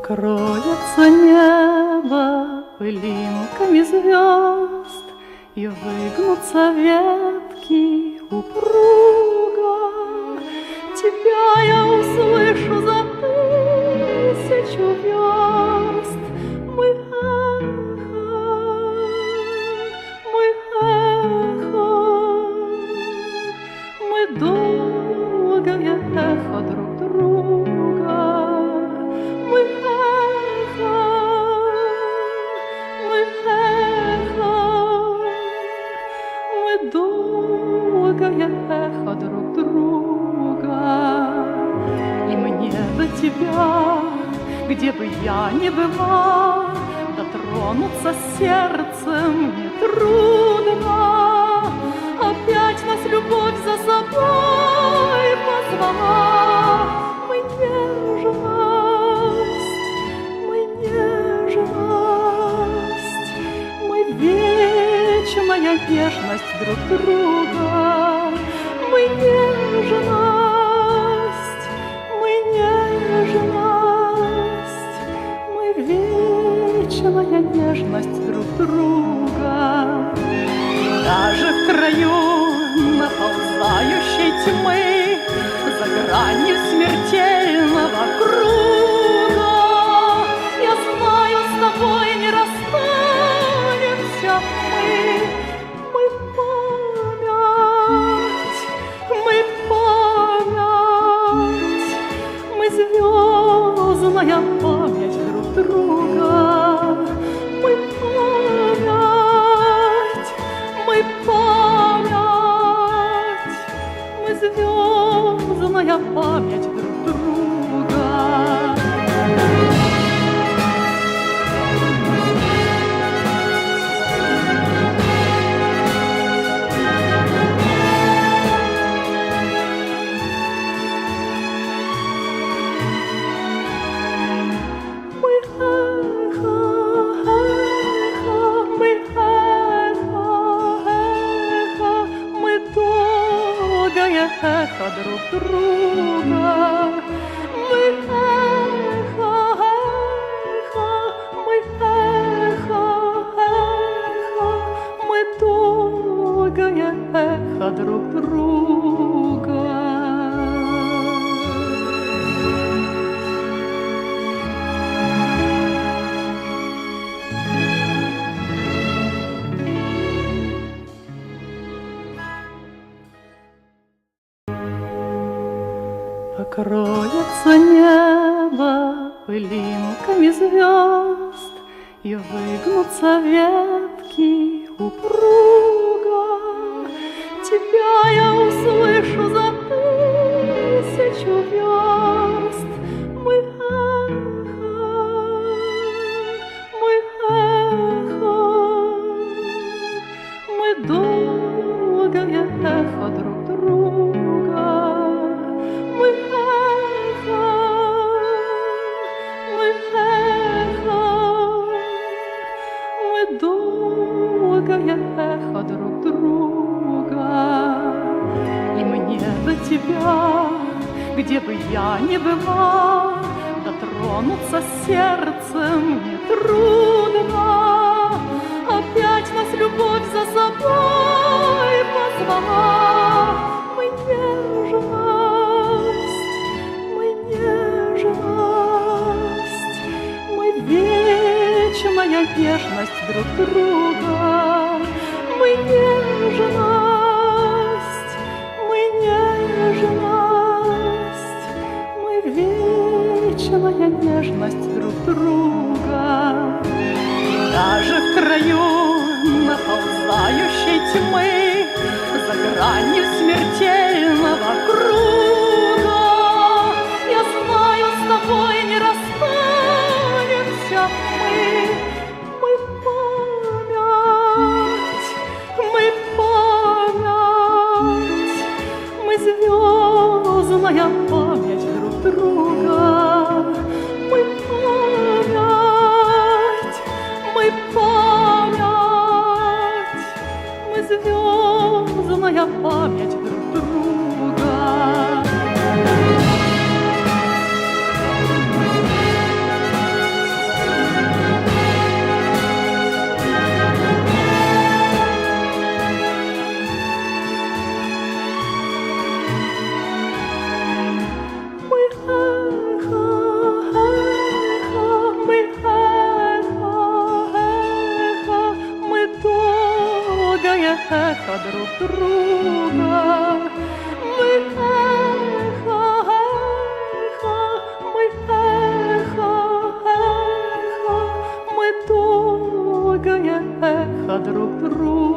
Покроется небо пылинками звезд И выгнутся ветки упруго. Тебя, где бы я ни была, Дотронуться сердцем нетрудно. Опять нас любовь за собой позвала. Мы нежность, мы нежность, мы вечная нежность друг друга. Мы нежность, вечная нежность друг друга. Даже в краю наползающей тьмы, За гранью смертельного эхо друг друга. Мы эхо, эхо, мы эхо, эхо, мы долгое эхо друг друга. Покроется небо пылинками звезд И выгнутся ветки упруго. Тебя, где бы я ни была, Дотронуться сердцем нетрудно. Опять нас любовь за собой позвала. Мы нежность, мы нежность, мы вечная нежность друг друга. Мы нежность, вечная нежность друг друга. Даже в краю наползающей тьмы, За гранью смертельного друг друга. Мы эхо, эхо, мы эхо, эхо, мы долгое эхо друг друга.